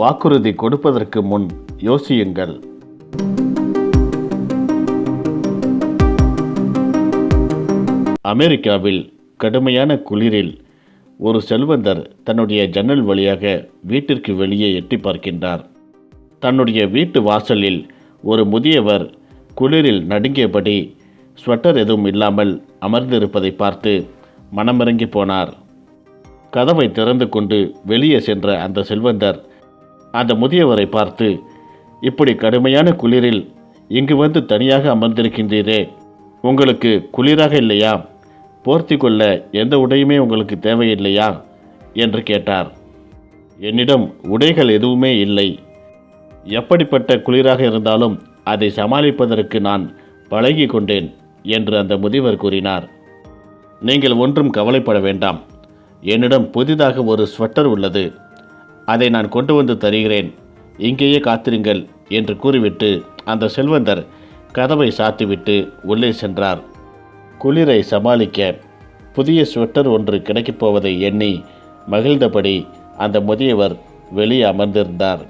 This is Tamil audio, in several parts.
வாக்குறுதி கொடுப்பதற்கு முன் யோசியுங்கள். அமெரிக்காவில் கடுமையான குளிரில் ஒரு செல்வந்தர் தன்னுடைய ஜன்னல் வழியாக வீட்டிற்கு வெளியே எட்டி பார்க்கின்றார். தன்னுடைய வீட்டு வாசலில் ஒரு முதியவர் குளிரில் நடுங்கியபடி ஸ்வெட்டர் எதுவும் இல்லாமல் அமர்ந்திருப்பதை பார்த்து மனமிறங்கி போனார். கதவை திறந்து கொண்டு வெளியே சென்ற அந்த செல்வந்தர் அந்த முதியவரை பார்த்து இப்படி கடுமையான குளிரில் இங்கு வந்து தனியாக அமர்ந்திருக்கின்றீரே உங்களுக்கு குளிராக இல்லையா? போர்த்தி கொள்ள எந்த உடையுமே உங்களுக்கு தேவையில்லையா? என்று கேட்டார். என்னிடம் உடைகள் எதுவுமே இல்லை. எப்படிப்பட்ட குளிராக இருந்தாலும் அதை சமாளிப்பதற்கு நான் பழகி கொண்டேன் என்று அந்த முதியவர் கூறினார். நீங்கள் ஒன்றும் கவலைப்பட வேண்டாம். என்னிடம் புதிதாக ஒரு ஸ்வெட்டர் உள்ளது. அதை நான் கொண்டு வந்து தருகிறேன். இங்கேயே காத்திருங்கள் என்று கூறிவிட்டு அந்த செல்வந்தர் கதவை சாத்திவிட்டு உள்ளே சென்றார். குளிரை சமாளிக்க புதிய ஸ்வெட்டர் ஒன்று கிடைக்கப் போவதை எண்ணி மகிழ்ந்தபடி அந்த முதியவர் வெளியே அமர்ந்திருந்தார்.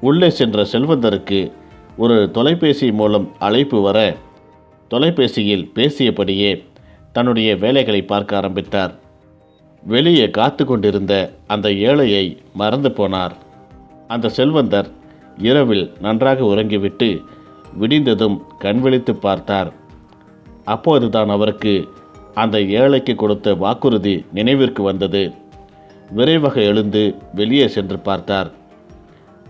உள்ளே சென்ற செல்வந்தருக்கு ஒரு தொலைபேசி மூலம் அழைப்பு வர தொலைபேசியில் பேசியபடியே தன்னுடைய வேலைகளை பார்க்க ஆரம்பித்தார். வெளியே காத்து கொண்டிருந்த அந்த ஏழையை மறந்து போனார். அந்த செல்வந்தர் இரவில் நன்றாக உறங்கிவிட்டு விடிந்ததும் கண்விழித்து பார்த்தார். அப்போதுதான் அவருக்கு அந்த ஏழைக்கு கொடுத்த வாக்குறுதி நினைவிற்கு வந்தது. விரைவாக எழுந்து வெளியே சென்று பார்த்தார்.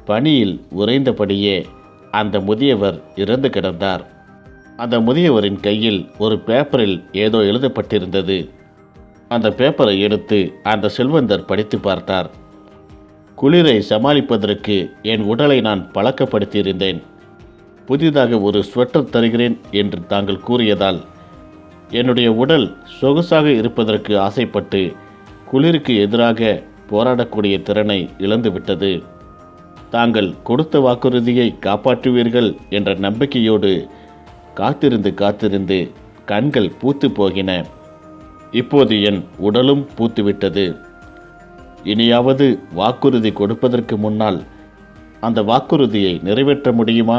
பணியில் உறைந்தபடியே அந்த முதியவர் இறந்து கிடந்தார். அந்த முதியவரின் கையில் ஒரு பேப்பரில் ஏதோ எழுதப்பட்டிருந்தது. அந்த பேப்பரை எடுத்து அந்த செல்வந்தர் படித்து பார்த்தார். குளிரை சமாளிப்பதற்கு என் உடலை நான் பழக்கப்படுத்தியிருந்தேன். புதிதாக ஒரு ஸ்வெட்டர் தருகிறேன் என்று தாங்கள் கூறியதால் என்னுடைய உடல் சொகுசாக இருப்பதற்கு ஆசைப்பட்டு குளிருக்கு எதிராக போராடக்கூடிய திறனை இழந்துவிட்டது. தாங்கள் கொடுத்த வாக்குறுதியை காப்பாற்றுவீர்கள் என்ற நம்பிக்கையோடு காத்திருந்து காத்திருந்து கண்கள் பூத்து போகின. இப்போது என் உடலும் பூத்துவிட்டது. இனியாவது வாக்குறுதி கொடுப்பதற்கு முன்னால் அந்த வாக்குறுதியை நிறைவேற்ற முடியுமா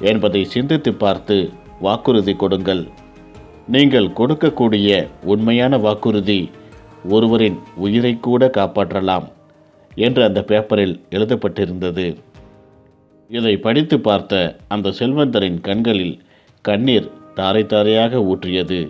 என்பதை சிந்தித்து பார்த்து வாக்குறுதி கொடுங்கள். நீங்கள் கொடுக்கக்கூடிய உண்மையான வாக்குறுதி ஒருவரின் உயிரை கூட காப்பாற்றலாம் என்று அந்த பேப்பரில் எழுதப்பட்டிருந்தது. இதை படித்து பார்த்த அந்த செல்வந்தரின் கண்களில் கண்ணீர் தாரை தாரையாக ஊற்றியது.